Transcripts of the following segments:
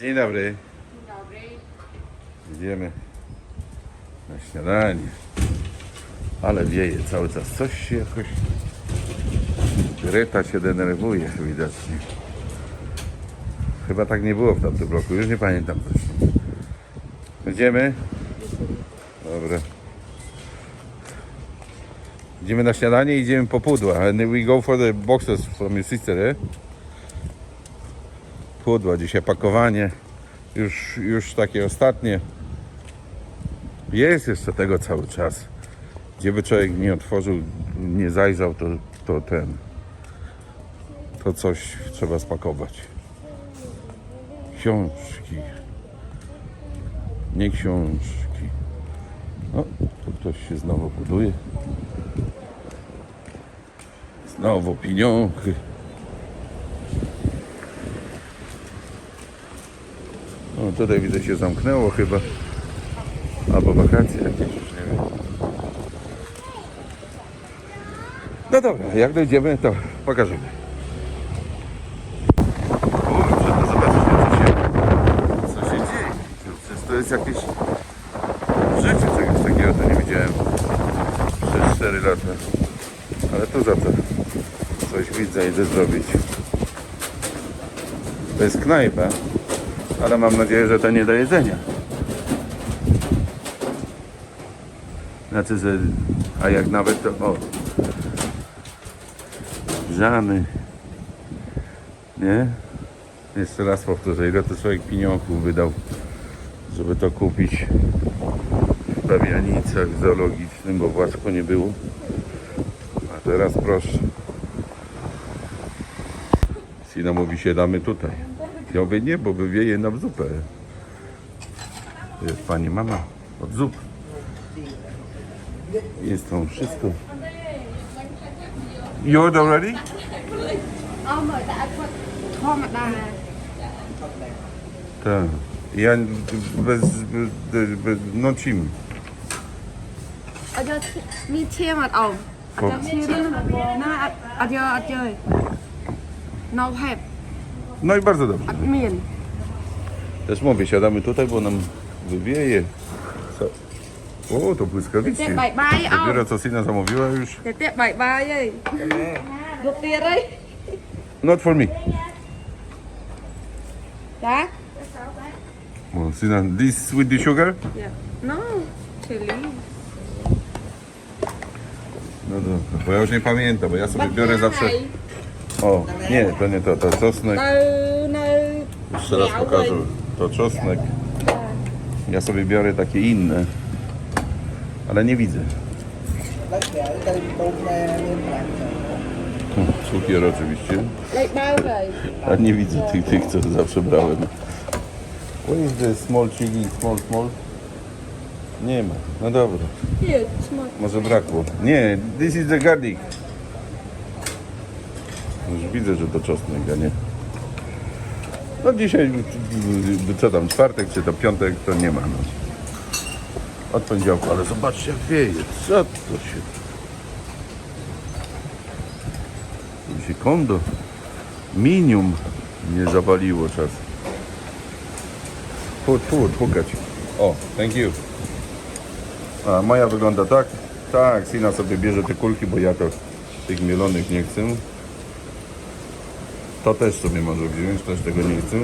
Dzień dobry. Dobry. Idziemy na śniadanie. Ale wieje cały czas. Coś się jakoś... Greta się denerwuje widocznie. Chyba tak nie było w tamtym roku. Już nie pamiętam zresztą. Idziemy? Dobra. Idziemy na śniadanie i idziemy po pudła. And we go for the boxes from your sister, eh? Pudła, dzisiaj pakowanie. Już, już takie ostatnie. Jest jeszcze tego cały czas. Gdzie by człowiek nie otworzył, nie zajrzał, to, to ten. To coś trzeba spakować. Książki. Nie książki. O, tu ktoś się znowu buduje. Znowu pieniądze. Tutaj widzę się zamknęło chyba. Albo wakacje jakieś, już nie wiem. No dobra, jak dojdziemy, to pokażemy. Kurczę, to zobaczcie, co się, co się dzieje. Przecież to jest jakieś... W życiu czegoś takiego to nie widziałem przez 4 lata. Ale to za to coś widzę, idę zrobić. To jest knajpa, ale mam nadzieję, że to nie do jedzenia. Znaczy, że... A jak nawet to... O! Żany. Nie? Jeszcze raz powtórzę, ile to człowiek pieniążków wydał, żeby to kupić w pawianicach zoologicznym, bo własnego nie było. A teraz proszę. Sina mówi, siadamy tutaj. Ja mówię, nie, bo wywieje nam zupę. Jest pani mama od zup. Jest tam wszystko. You ordered already? អស់មើលតែអត់គាត់ធម្មតា Tak. Ja bez, bez, bez no cim. អត់យកមានឈាមអត់អមអត់យកឈាមណាអត់អត់យកអត់យក No help no i bardzo dobrze. Mieli. Też mówię, siadamy tutaj, bo nam wywieje. Co? O, to błyskawicznie. Te baj baj. Dopiero co Sina zamówiła już. Te baj baj, ej. Lục. Not for me. Dạ. Well, Sina, this with the sugar? Yeah. No, chili. No dobra, bo ja już nie pamiętam, bo ja sobie biorę zawsze o, nie, to nie to, to czosnek. Jeszcze raz pokażę. To czosnek. Ja sobie biorę takie inne, ale nie widzę. Hm, cukier oczywiście, a nie widzę tych, tych co zawsze brałem. What is the small chili, small, small? Nie ma, no dobra. Może brakło. Nie, this is the garlic. Widzę, że to czosnek, a nie. No dzisiaj, co tam, czwartek czy to piątek, to nie ma. No. Od poniedziałku, ale zobaczcie jak wieje. Co to się... Tu minium nie zawaliło czas. Put, put, pukać. O, thank you. A moja wygląda tak. Tak, Sina sobie bierze te kulki, bo ja to tych mielonych nie chcę. To też sobie może wziąć, też tego nie chcę.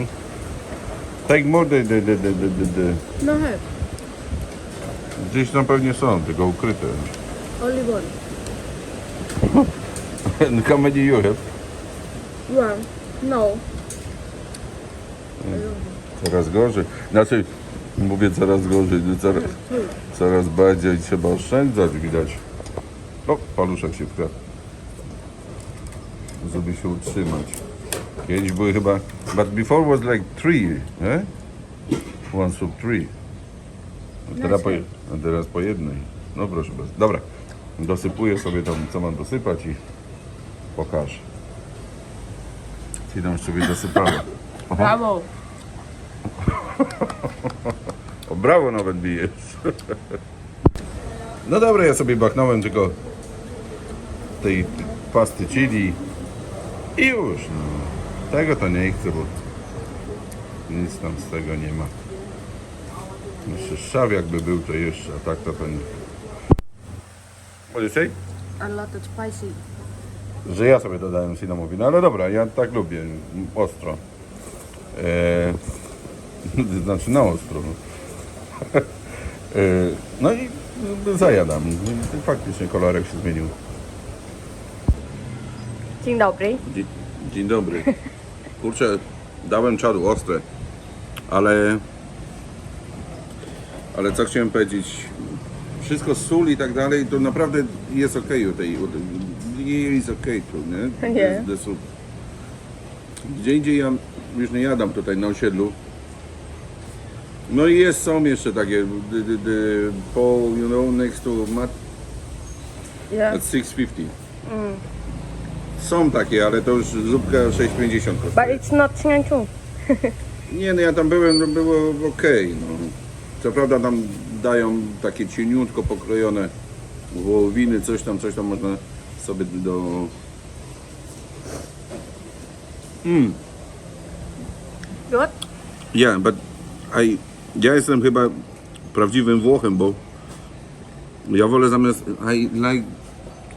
Take more the, the, the, the, the, the. No help Gdzieś tam pewnie są, tylko ukryte. only one How many you have? one no Coraz gorzej. Znaczy, mówię coraz gorzej, no coraz, coraz bardziej trzeba oszczędzać, widać. O, paluszek się wkradł. Żeby się utrzymać. Kiedyś były chyba, but before was like three, eh? One soup three. A teraz, po, a teraz po jednej. No proszę bardzo. Dobra, dosypuję sobie tam, co mam dosypać i pokażę. Ci tam sobie dosypałem. bravo O brawo nawet bijesz. No dobra, ja sobie bachnąłem tylko tej pasty chili i już. No. Tego to nie chcę, bo Nic tam z tego nie ma. Jeszcze szaf jakby był to jeszcze, a tak to to nie. What A lot of spicy. Że ja sobie dodałem cynamowi. No ale dobra, ja tak lubię. Ostro. Eee, znaczy na ostro. no. Eee, no i zajadam. Faktycznie kolorek się zmienił. Dzień dobry. Dzień, dzień dobry. Kurczę, dałem czadu ostre, ale ale co chciałem powiedzieć, wszystko sól i tak dalej, to naprawdę jest okej u tej, jest okej tu, nie? Nie. Gdzie indziej ja już nie jadam tutaj na osiedlu. No i jest, są jeszcze takie, the, the, the pole, you know, next to mat Yeah. at 650. Są takie, ale to już zupka 6,50 But kosztuje. it's not Singanchu. Nie, no ja tam byłem, to było okej. no. Co prawda tam dają takie cieniutko pokrojone wołowiny, coś tam, coś tam można sobie do... Good. Yeah, but I, ja jestem chyba prawdziwym Włochem, bo ja wolę zamiast, I like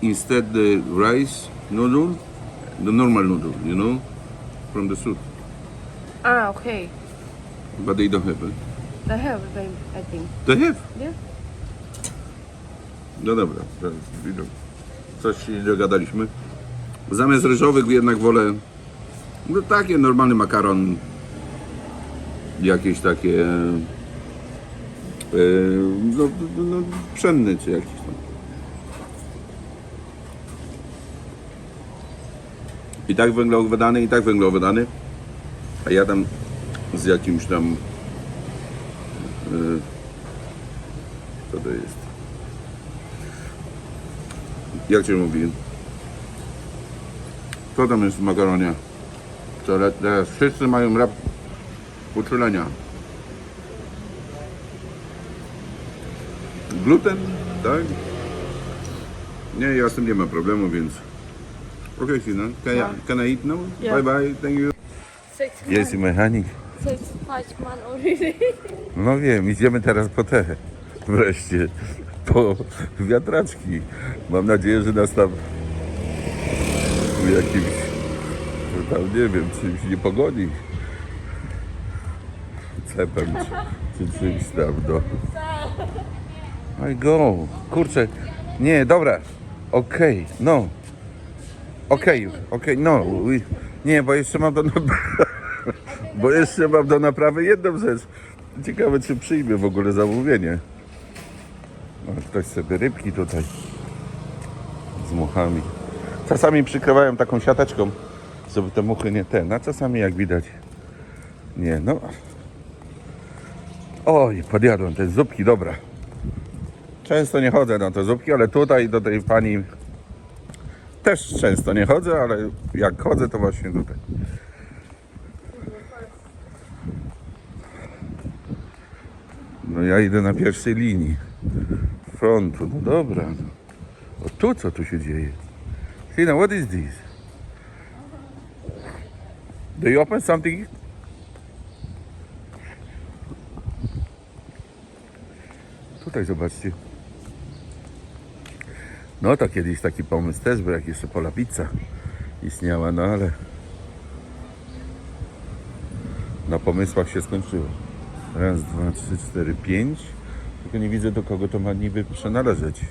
instead the rice noodle, the normal noodle, you know, from the soup, Ah, okay. but they don't have it. They have, they, I think. They have? Yeah. No dobra, widzę. coś się nie dogadaliśmy. Zamiast ryżowych jednak wolę no takie normalny makaron, jakieś takie no, no, no, pszenny czy jakiś tam. I tak węglowodany, i tak węglowodany, a ja tam z jakimś tam e, co to jest? Jak cię mówi? Co tam jest w makaronie? To teraz wszyscy mają rap uczulenia. Gluten, tak? Nie, ja z tym nie ma problemu, więc... Okay, Sina, can, I, can I eat now? Yeah. Bye bye, thank you. Six Jest i mechanik. Six five months already. No wiem, idziemy teraz po te wreszcie, po wiatraczki. Mam nadzieję, że nas tam jakimś, że tam nie wiem, czymś nie pogoni. Cepem czy, czy czymś tam, no. I go. Kurczę, nie, dobra, okej, no. Okej, okej, no. Nie, bo jeszcze mam do... Bo jeszcze mam do naprawy jedną rzecz. Ciekawe, czy przyjmie w ogóle zamówienie. O, ktoś sobie rybki tutaj z muchami. Czasami przykrywałem taką siateczką, żeby te muchy nie ten, a czasami jak widać nie, no. Oj, podjadłem te zupki, dobra. Często nie chodzę na te zupki, ale tutaj do tej pani też często nie chodzę, ale jak chodzę, to właśnie tutaj. No ja idę na pierwszej linii frontu. No dobra. O tu co tu się dzieje? Sina, what is this? Do you open something? Tutaj zobaczcie. No to kiedyś taki pomysł też był, jak jeszcze Pola Pizza istniała, no ale na pomysłach się skończyło. Raz, dwa, trzy, cztery, pięć. Tylko nie widzę do kogo to ma niby przynależeć.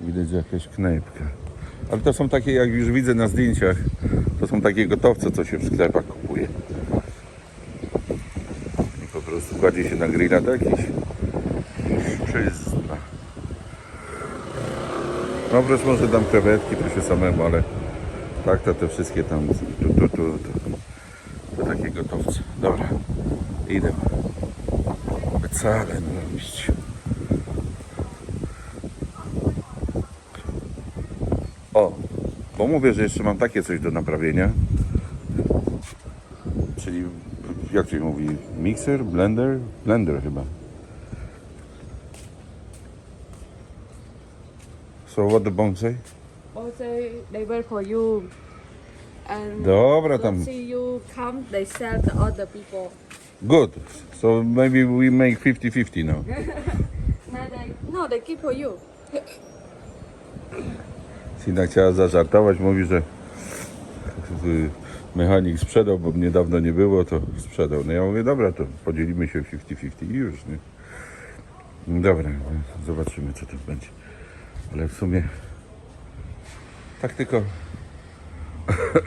Widać, jakaś knajpka. Ale to są takie, jak już widzę na zdjęciach, to są takie gotowce, co się w sklepach kupuje. I po prostu kładzie się na grilla do jakiejś No wreszcie może dam krewetki, to się samemu, ale tak to te wszystkie tam tu, tu, tu, tu. To takie gotowce. Dobra, idę. Wcale no robić. O, bo mówię, że jeszcze mam takie coś do naprawienia. Czyli, jak się mówi, mixer, blender? Blender chyba. So what the? Oh, say they wait for you. And Dobra, don't tam see you come, they sell to other people. Good. So maybe we make 50-50 now. No, they, no, they keep for you. Sina chciała zażartować, mówi, że y, mechanik sprzedał, bo niedawno nie było, to sprzedał. No ja mówię, dobra, to podzielimy się 50-50 i już, nie? Dobra, zobaczymy, co to będzie. Ale w sumie tak tylko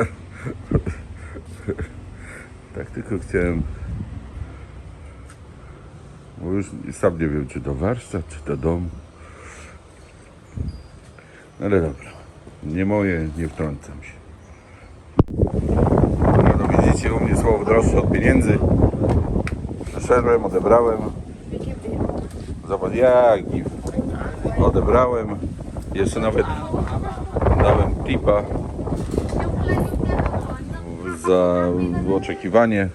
tak tylko chciałem bo już sam nie wiem, czy to warsztat, czy to dom. Ale dobra. Nie moje, nie wtrącam się. No widzicie, u mnie słowo droższe od pieniędzy. Przeszedłem, odebrałem. Zobacz, jak i odebrałem. Jeszcze nawet dałem tipa za oczekiwanie.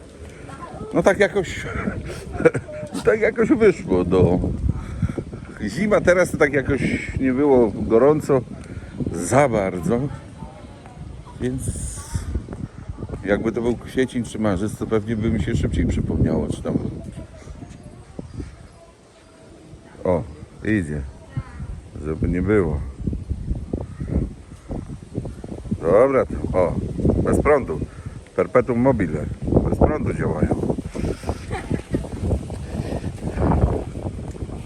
No tak jakoś tak jakoś wyszło do zima teraz to tak jakoś nie było gorąco za bardzo więc jakby to był kwiecień czy marzec to pewnie by mi się szybciej przypomniało czy tam o idzie żeby nie było dobra to o bez prądu perpetuum mobile bez prądu działają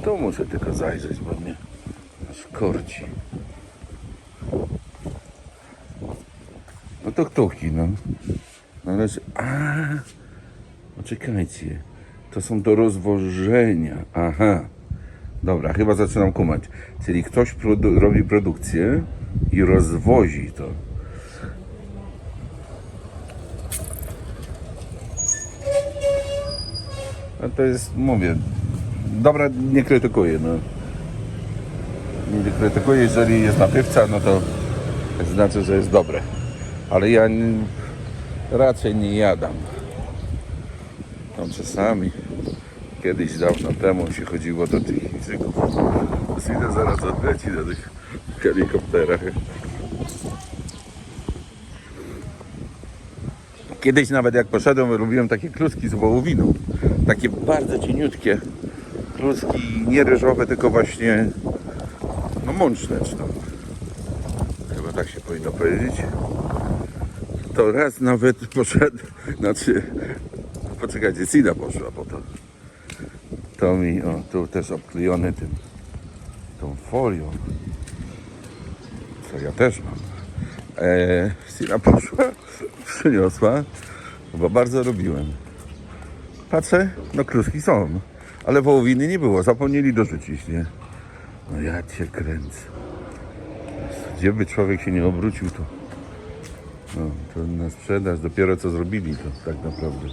Tu muszę tylko zajrzeć, bo mnie aż korci. No to ktuki, no. Ale... że- A, no czekajcie. To są do rozwożenia. Aha. Dobra, chyba zaczynam kumać. Czyli ktoś produ- robi produkcję i rozwozi to. A to jest, mówię, dobra, nie krytykuję, no. Nie krytykuję, jeżeli jest napywca, no to znaczy, że jest dobre. Ale ja raczej nie jadam. Tam czasami, kiedyś dawno temu się chodziło do tych Chińczyków. Idę zaraz odleci do tych helikopterach. Kiedyś nawet jak poszedłem, robiłem takie kluski z wołowiną. Takie bardzo cieniutkie kluski, nie ryżowe, tylko właśnie no mączne czy tam. Chyba tak się powinno powiedzieć. To raz nawet poszedł, znaczy, poczekajcie, Sida poszła po to. To mi, o, tu też obklejony tym, tą folią. Co ja też mam. E, Sina poszła, przyniosła, bo bardzo lubiłem. Patrzę, no kluski są, ale wołowiny nie było, zapomnieli dorzucić, nie? No ja cię kręcę. Gdzie by człowiek się nie obrócił, to no, to na sprzedaż, dopiero co zrobili to tak naprawdę.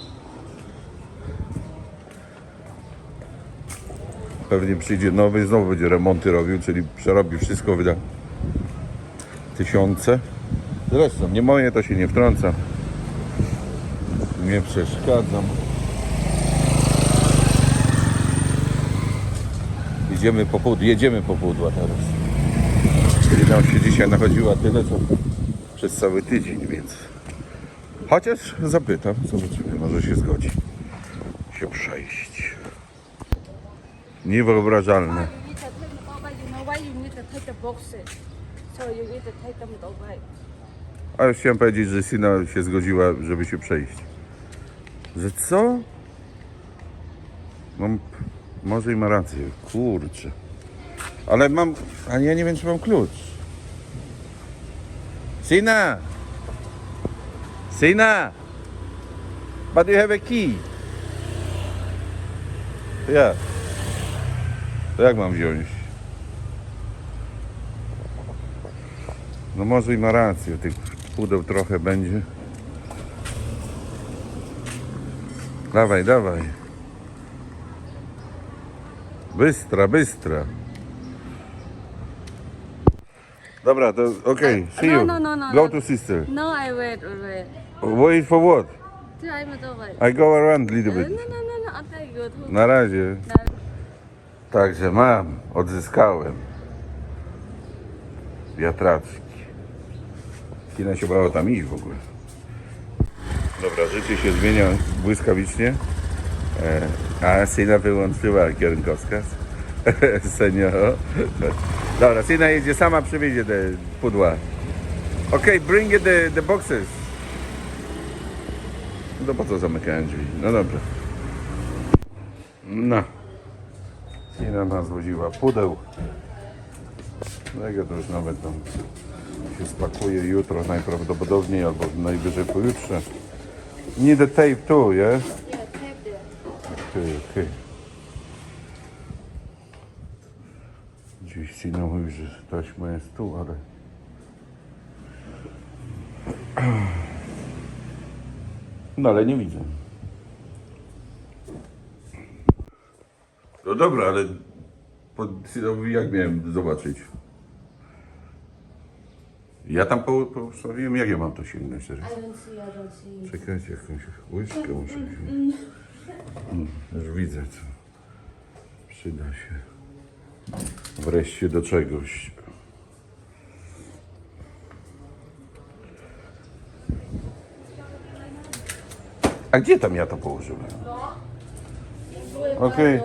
Pewnie przyjdzie nowy, znowu będzie remonty robił, czyli przerobi wszystko, wyda tysiące. Zresztą nie moje, to się nie wtrącam. Nie przeszkadzam. Idziemy po pudła, jedziemy po pudła teraz. Czyli nam się dzisiaj nachodziła tyle, co przez cały tydzień, więc chociaż zapytam, zobaczymy, może się zgodzi się przejść. Niewyobrażalne. Ale chciałem powiedzieć, że Sina się zgodziła, żeby się przejść. Że co? Mam, może i ma rację. Kurczę. Ale mam, a ja nie wiem, czy mam klucz. Sina! Sina! But you have a key. Jak? To jak mam wziąć? No może i ma rację, tych pudeł trochę będzie. Dawaj, dawaj. Bystra, bystra. Dobra, to okej, see no, you. no, no, no, Go no. to sister. No, I wait, wait. Wait for what? I'm not wait. I go around a little No, no, bit. no, no. I'll take you too. Na razie. No. Także mam, odzyskałem. Wiatraczki. Kina się bała tam iść w ogóle. Dobra, życie się zmienia błyskawicznie. E, a Sina wyłączyła kierunkowskaz. Senior. Dobra, Sina jedzie sama, przywiezie te pudła. Okej, bring it the, the boxes. No po co zamykałem drzwi? No dobra. No. Sina nas woziła pudeł. No jak ja to już nawet tam się spakuje jutro najprawdopodobniej albo najwyżej pojutrze. Need a tape too, yeah? Yeah, tape there. Okej, okej. Dziś Sina mówi, że taśma jest tu, ale... No ale nie widzę. No dobra, ale pod jak miałem zobaczyć? Ja tam po- postawiłem, jak ja mam to sięgnąć teraz? I don't see, I don't see. Czekajcie, jakąś łyżkę muszę wziąć. Mm, Już widzę, co przyda się. Wreszcie do czegoś. A gdzie tam ja to położyłem? Okej,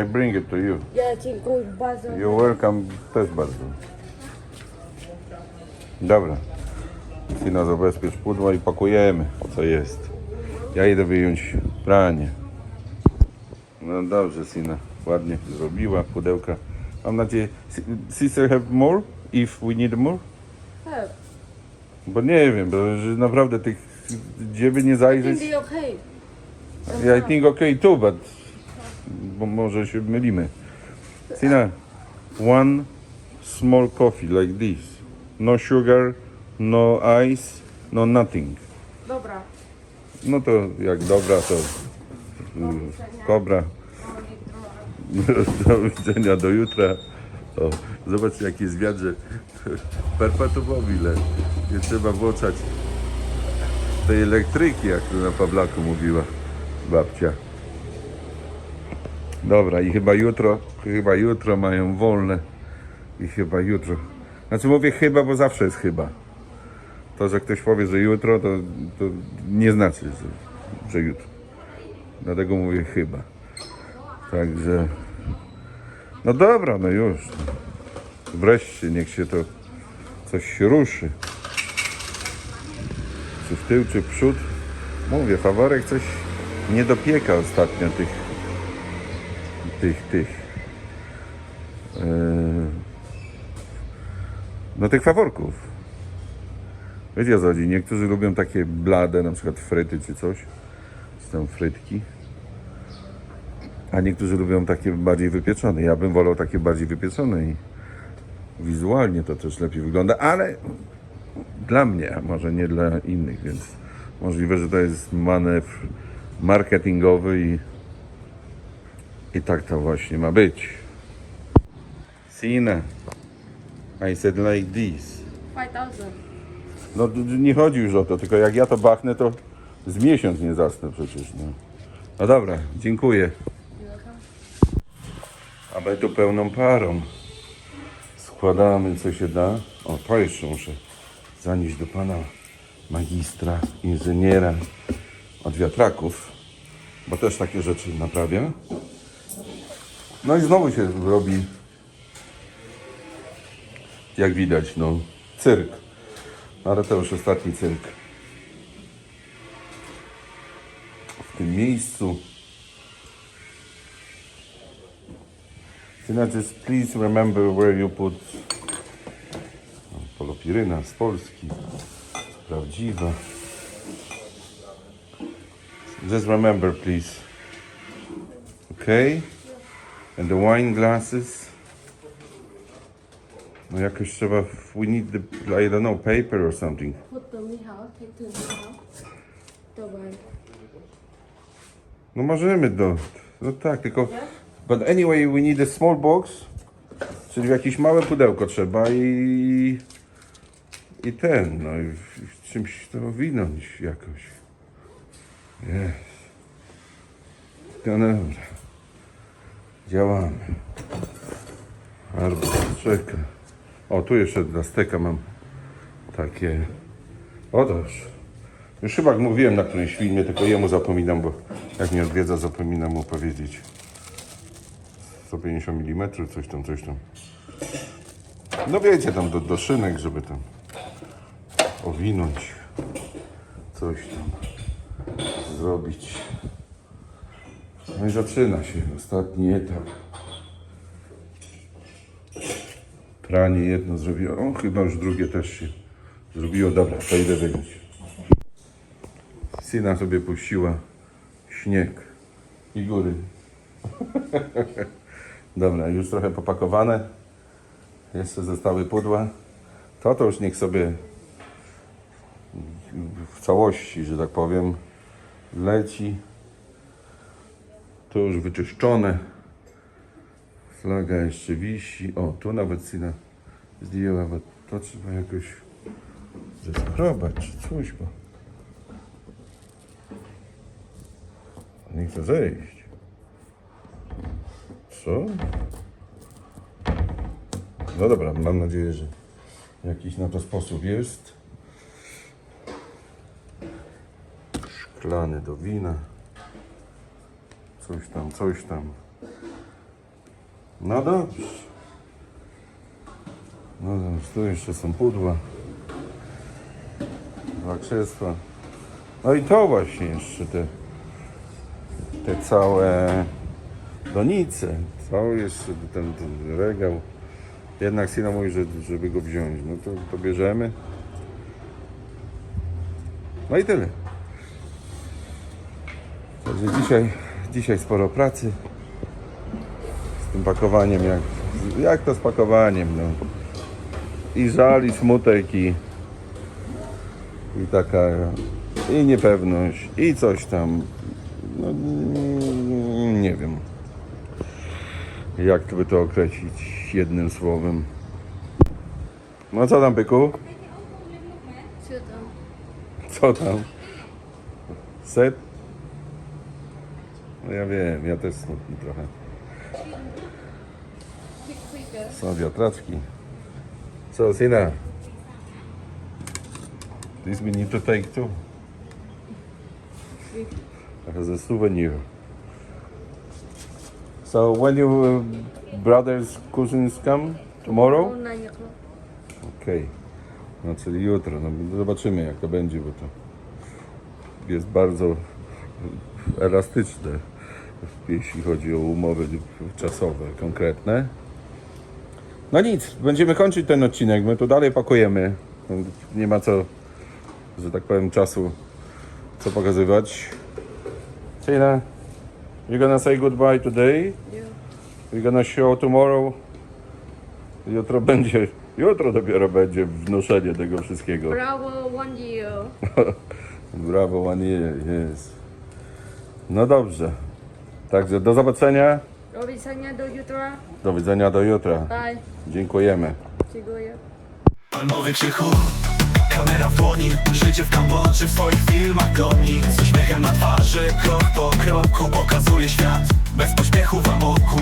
I bring it to you. Ja dziękuję bardzo. You're welcome też bardzo. Dobra. Sina zabezpiecz pudła i pakujemy, co jest. Ja idę wyjąć pranie. No dobrze, Sina. Ładnie zrobiła pudełka. Mam nadzieję... Si- Sister have more? If we need more? Have. Bo nie wiem, bo że naprawdę tych... Gdzie by nie zajrzeć... Be okay. Yeah, I think okay too, but bo może się mylimy. Sina, one small coffee like this. No sugar, no ice, no nothing. Dobra. No to jak dobra, to y, kobra. Do widzenia, do jutra. O, zobaczcie jaki jest wiatr, że perpetuum mobile. Nie trzeba włączać tej elektryki, jak na Pawlaku mówiła babcia. Dobra i chyba jutro, chyba jutro mają wolne. I chyba jutro. Znaczy mówię chyba, bo zawsze jest chyba. To, że ktoś powie, że jutro, to, to nie znaczy, że, że jutro. Dlatego mówię chyba. Także. No dobra, no już. Wreszcie niech się to coś ruszy. Czy w tył, czy w przód. Mówię, faworek coś nie dopieka ostatnio tych tych, tych yy, no tych faworków. Wiecie o co chodzi? Niektórzy lubią takie blade, na przykład fryty czy coś, czy tam frytki. A niektórzy lubią takie bardziej wypieczone. Ja bym wolał takie bardziej wypieczone i wizualnie to też lepiej wygląda, ale dla mnie, może nie dla innych, więc możliwe, że to jest manewr marketingowy i, i tak to właśnie ma być. Sina, I said like this. 5000. No nie chodzi już o to, tylko jak ja to bachnę, to z miesiąc nie zasnę przecież. No, no dobra, dziękuję. A my tu pełną parą składamy co się da. O, to jeszcze muszę zanieść do pana magistra, inżyniera od wiatraków, bo też takie rzeczy naprawia. No i znowu się robi, jak widać, no, cyrk. Ale to już ostatni cyrk. W tym miejscu. Just please remember where you put O, polopiryna z Polski. Prawdziwa. Just remember, please. Okay? And the wine glasses. No jakoś trzeba, we need the, I don't know, paper or something. Put do Michał, take to Michał. Dawaj. No możemy do, no tak, tylko, but anyway, we need a small box, czyli jakieś małe pudełko trzeba i, i ten, no i w, czymś to winąć jakoś. Jest. No dobra. Działamy. Albo czeka. O, tu jeszcze dla steka mam takie. Otóż. Już chyba mówiłem na którymś filmie, tylko jemu zapominam, bo jak mnie odwiedza, zapominam mu powiedzieć. 150 mm, coś tam, coś tam. No wiecie, tam do, do szynek, żeby tam owinąć, coś tam zrobić. No i zaczyna się ostatni etap. Pranie jedno zrobiło, o chyba już drugie też się zrobiło. Dobra, to idę wyjąć. Syna sobie puściła śnieg i góry. Dobra, już trochę popakowane. Jeszcze zostały pudła. To to już niech sobie w całości, że tak powiem, leci. To już wyczyszczone. Flaga jeszcze wisi. O, tu nawet syna zdjęła, bo to trzeba jakoś zeskrobać czy coś, bo nie chce zejść. Co? No dobra, mam nadzieję, że jakiś na to sposób jest. Szklany do wina. Coś tam, coś tam. No dobrze. No dobrze, tu jeszcze są pudła. Dwa krzesła. No i to właśnie jeszcze te, te całe donice. Cały jeszcze ten, ten regał. Jednak Sina mówi, że, żeby go wziąć. No to, to bierzemy. No i tyle. Także dzisiaj, dzisiaj sporo pracy z tym pakowaniem. Jak, jak to z pakowaniem? No. I żal, i smutek, i, i taka i niepewność, i coś tam. No, nie wiem. Jak to by to określić jednym słowem. No co tam, byku? Co tam? Co tam? Set? No ja wiem, ja też smutny trochę. Są wiatraczki. So, Sina. This we need to take too. As a souvenir. So when your uh, brothers, cousins come? Tomorrow? O, nine o'clock. Okej. No czyli jutro. No, zobaczymy jak to będzie, bo to jest bardzo elastyczne, jeśli chodzi o umowy czasowe konkretne. No nic, będziemy kończyć ten odcinek. My tu dalej pakujemy. Nie ma co, że tak powiem, czasu co pokazywać. Tina, you gonna say goodbye today? Yeah. You're gonna show tomorrow? Jutro będzie, jutro dopiero będzie wnoszenie tego wszystkiego. Bravo, one year. Brawo, one year, yes. No dobrze. Także do zobaczenia. Do widzenia do jutra. Do widzenia do jutra. Bye. Dziękujemy. Dziękuję. Palmowy krzychu Kamera w dłoni Życie w Kambodży w swoich filmach goni Z uśmiechem na twarzy Krok po kroku pokazuje świat Bez pośpiechu w amoku